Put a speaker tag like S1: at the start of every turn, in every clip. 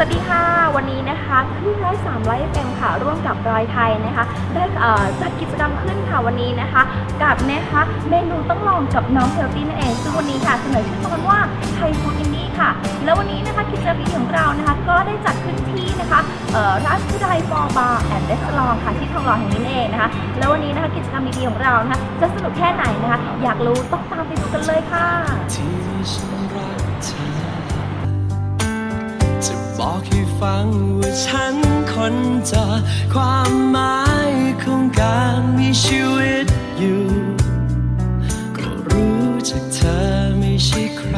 S1: สวัสดีค่ะ วันนี้นะคะคลื่นร้อยสามร้อยเอ็มค่ะ ร่วมกับรอยไทยนะคะ ได้อ่อจัดกิจกรรมขึ้นค่ะวันนี้นะคะ กับนะคะเมนูต้องลองกับน้องเฮลตี้นั่นเองซึ่งวันนี้ค่ะเสนอชื่อตอนว่าไทยฟู้ดอินดี้ค่ะ แล้ววันนี้นะคะกิจกรรมดีของเรานะคะ ก็ได้จัดขึ้นที่นะคะร้านชื่อไดฟอร์บาร์แอนด์เรสลองค่ะที่ทองหล่อแห่งนี้เองนะคะ แล้ววันนี้นะคะกิจกรรมดีๆของเรานะคะจะสนุกแค่ไหนนะคะ อยากรู้ต้องตามไปดูกันเลยค่ะ
S2: บอกให้ฟังว่าฉันคนเจอความหมายของการมีชีวิตอยู่ ก็รู้จากเธอไม่ใช่ใคร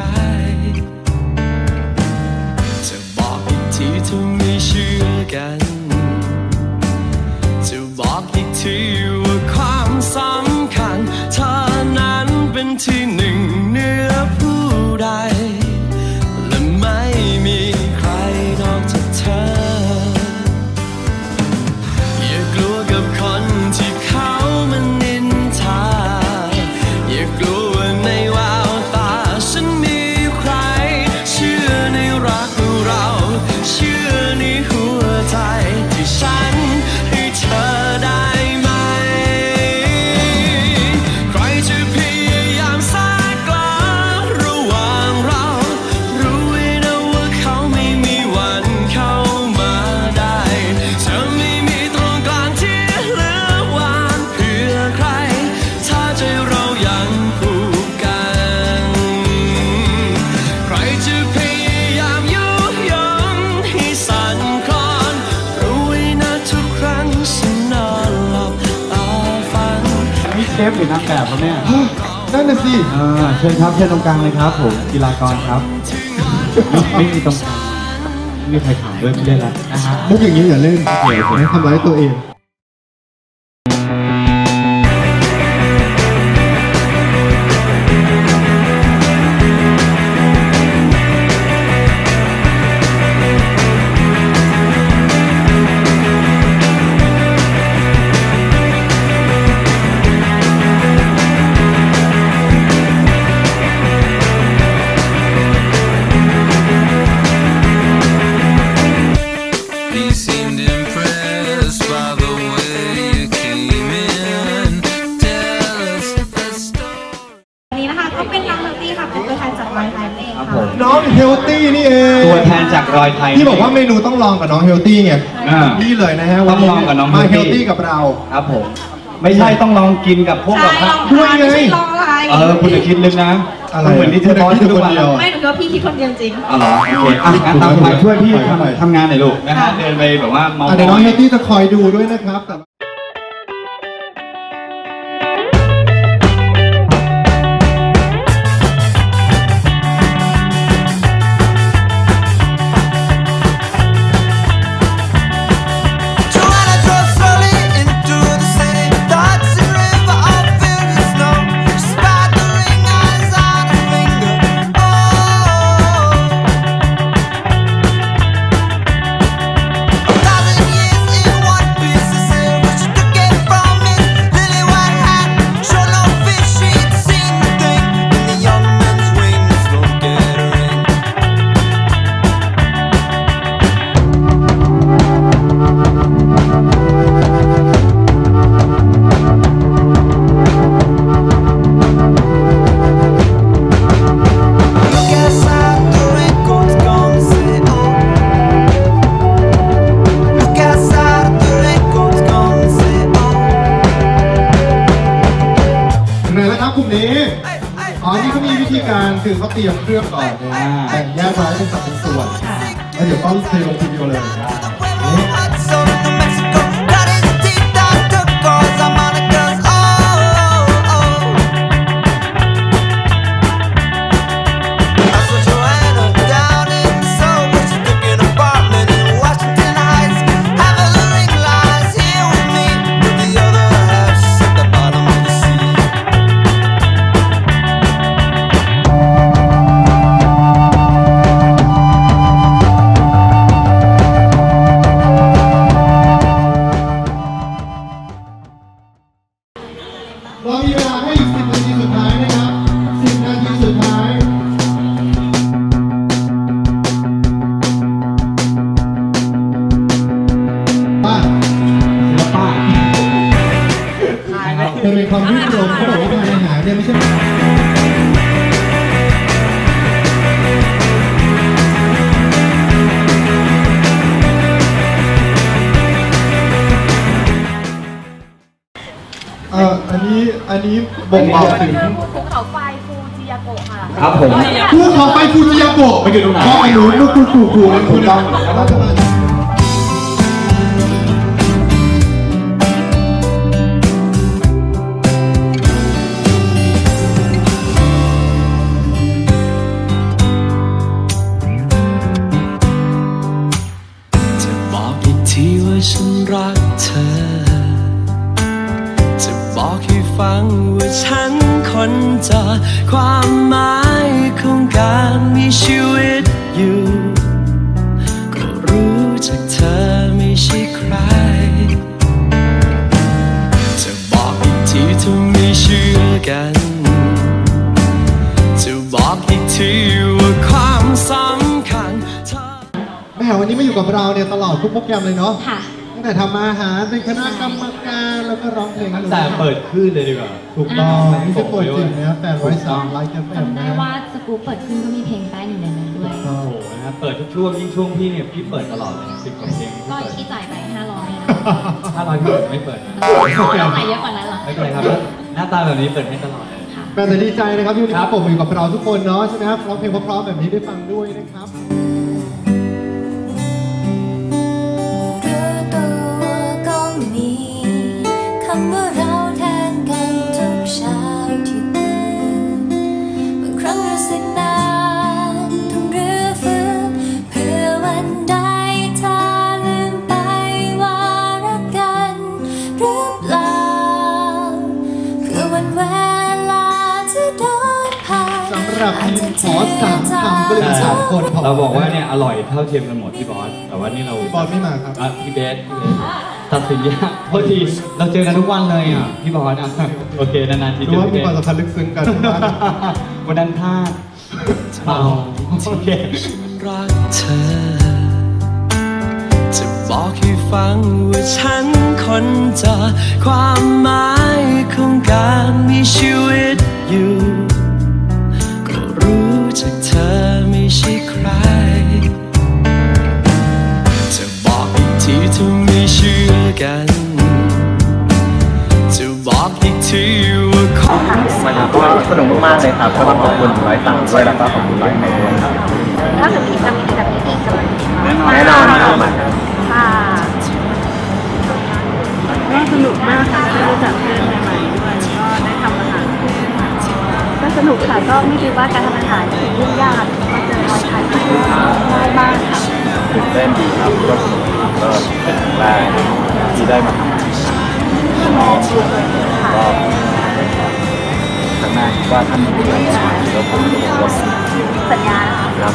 S2: จะบอกอีกทีถ้าไม่เชื่อกัน เช
S3: ฟหรือนางแบบครับเนี่ย
S4: นั่นน่ะสิ
S3: อ่าเชิญครับเชิญตรงกลางเลยครับผมกีฬากรครับ ไม่มีตรงกลางไม่มีใครถามด้วยไม่ได้ละนะฮะ
S4: มุกอย่างนี้อย่าเล่นให้ทำร้ายตัวเอง
S1: อยไทย
S3: ที่
S4: บอกว่าเมนูต้องลองกับน้องเฮลตี้ไง
S3: อ่า
S4: นี่เลยนะฮะ
S3: ต้องลองกับน้อง
S4: มาเฮ
S3: Healthy
S4: ลตี้กับเรา
S3: ครับผม ไม่ใช่ต้องลองกินกับพวก
S1: ใช่
S3: เราครับ
S1: ลอง
S4: ด้วย
S1: ทาน
S4: ไง
S1: ไม่ใช่ลองอะไร
S3: เออคุณจะคิดลึกนะ
S4: อะไร
S3: เหมือนที่เธอร้อน
S4: คิด
S3: ทุก
S4: คน
S3: วัน
S4: เดียว
S1: ไม่หนูคิดว่าพี่คิดคนเดียวจริง
S3: อ๋อเหรอโอเคอะงั้นตามไปช่วยพี่
S4: ไปครับไป
S3: ทำทำงานหน่อยลูกนะฮะเดินไปแบบว่าเมา
S4: อะเดี๋ยวน้องเฮลตี้จะคอยดูด้วยนะครับ อ๋อ นี่เขามีวิธีการคือเขาเตรียมเครื่องก่อนนะฮะแบ่งแยกไว้เป็นสัดเป็นส่วน แล้วเดี๋ยวก็เทลงทีเดียวเลย มันเป็นความรื่นรมย์เขาบอกว่าทานอาหารเนี่ยไม่ใช่เอ่ออันนี้อันนี้บ่งบอกถึง
S1: ภูเขาไฟฟูจิยาโกะค่ะ
S3: ครับผม
S4: ภูเขาไฟฟูจิยาโกะ
S3: มันอยู่ตรงไหน
S4: ก็ไม่รู้ลูกคูคูคูมันถูกต้องแล้วจะมา
S2: รักเธอ จะบอกให้ฟังว่าฉันคนจอความหมายของการมีชีวิตอยู่ ก็รู้จากเธอไม่ใช่ใคร จะบอกอีกทีถ้าไม่เชื่อกัน จะบอกอีกทีว่าความสำคัญ
S4: แม่วันนี้มาอยู่กับเราเนี่ยตลอดทุกโปรแกรมเลยเนาะ
S1: ค่ะ
S4: ตั้งแต่ทำอาหารเป็นคณะกรรมการแล้วก็ร้องเพลงให้หนู
S3: แต่เปิดคลื่นเลยดีกว่า
S4: ถูกต้องนี่จะเปิดจริงนะแปดร้อยสามไลค์กันแปด
S5: จำได้
S4: นะ
S5: ว่าสกู๊ปเปิดขึ้นก็มีเพลงแป้นอยู่ในนั้นด้วย
S3: โอ้โหนะครับเปิดทุกช่วงยิ่งช่วงพี่เนี่ยพี่เปิดตลอดเลยสิบกว่าเพลงพี่
S5: ก็
S3: เปิด
S5: ที่จ่ายไป500นะ
S3: ถ้าร้อยพี่ไม่เปิดนะ
S5: เอาใหม่เยอะกว่านั้นเหรอ
S3: ไม่เป็นไรครับ หน้าตาแบบนี้เปิดให้ตลอดเลย
S5: ค่ะ
S4: แปดแต่ดีใจนะครับที่วันนี้ผมอยู่กับเราทุกคนเนาะใช่ไหมครับร้องเพลงเพราะๆแบบนี้ได้ฟังด้วยนะครับ
S6: คนพอเรา
S4: บอก
S3: ว่าเนี่ยอร่อยเท่าเทียมกันหมดพี่บอสแต่ว่านี่เรา
S4: พี่บอสไม่มาครับ
S3: อะพี่เบสพี่เบสตัดสินยากโทษทีเราเจอกันทุกวันเลยอะพี่บอสอะโอเคนานๆที
S4: ดู
S3: เจอ
S4: ว่า
S3: พี่
S4: มี
S3: เบ
S4: ความ
S3: ส
S4: สัมพันธ์ลึกซึ้งกันมาก
S3: วันนั้นพลาดเปล่าโอเค
S2: รักเธอ จะบอกให้ฟังว่าฉันคนเจอความหมายของการมีชีวิตอยู่ ใช่ใครจะบอกอีกทีถ้าไม่เชื่อกันจะบอกอีกทีว่าขอ
S7: มันก็สนุกมากๆเลยครับก็ต้องขอบคุณร้อยสามด้วยแล้วก็ขอบคุณร้อยไทยด้วยครับ
S1: ถ้าเกิดมีจะมีแบบนี้อีกจะมาดีมาก
S7: แน่นอนนะครับ
S1: ค่ะ
S8: ก็สนุกมากค่ะ นุกค่ะก็ไม่คิดว่าการทำอาหารจะยุ่งยากมาเจอรอยไทยที่ง่ายมากค่ะ
S7: ตื่นเต้นดีครับก็สนุกก็เป็นครั้งแรกที่ได้มาทำอาหารก็ครั้งหน้าคิดว่าท่านมีอะไรมาแล้วผมจะบอกว่า
S1: สัญญานะคะ
S7: ครับ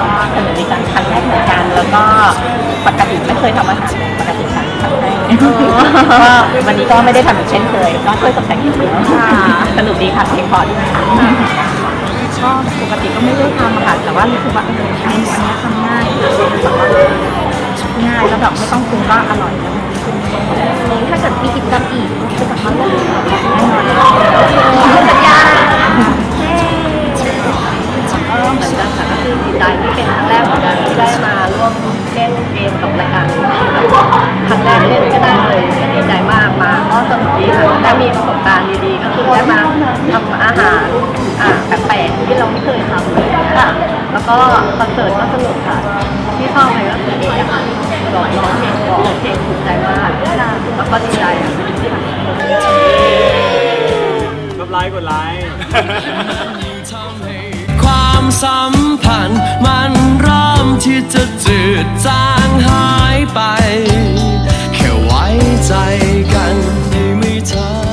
S8: ก็เสนอดิฉันครั้งแรกเหมือนกันแล้วก็ปกติไม่เคยทำอาหารปกติ ก็วันนี้ก็ไม่ได้ทำอีกเช่นเคยก็ช่วยตกแต่งอย่างเดียวสนุกดีค่ะเพลงพอดีก็ปกติก็ไม่ได้ทำอาหารแต่ว่ารู้สึกว่าเออเมนูอันนี้ทำง่ายแบบว่าง่ายแล้วแบบไม่ต้องปรุงก็อร่อยแล้ว
S1: ถ้าเกิดมีกิจกรรมอีกจะกลับมาเล่นแน่นอน
S8: สัญญาก็เหมือนกันค่ะก็คือดีใจที่เป็นครั้งแรกเหมือนกันที่ได้มาร่วมเล่นเกมกับรายการ มีประสบการณ์ดีๆ ก็คือได้มาทำอาหารอ่าแปลกๆที่เราไม่เคยทำเลยค่ะ แล้วก็คอนเสิร์ตก็สนุกค่ะ ที่ชอบไปก็คือเอกอะร้องร้องเพลงร้องเพลงถูกใจมากแล้วก็ดีใจอะที่ทำ
S2: ความสัมพันธ์มันเริ่มที่จะจืดจางหายไป แค่ไว้ใจกันดีไม่เธอ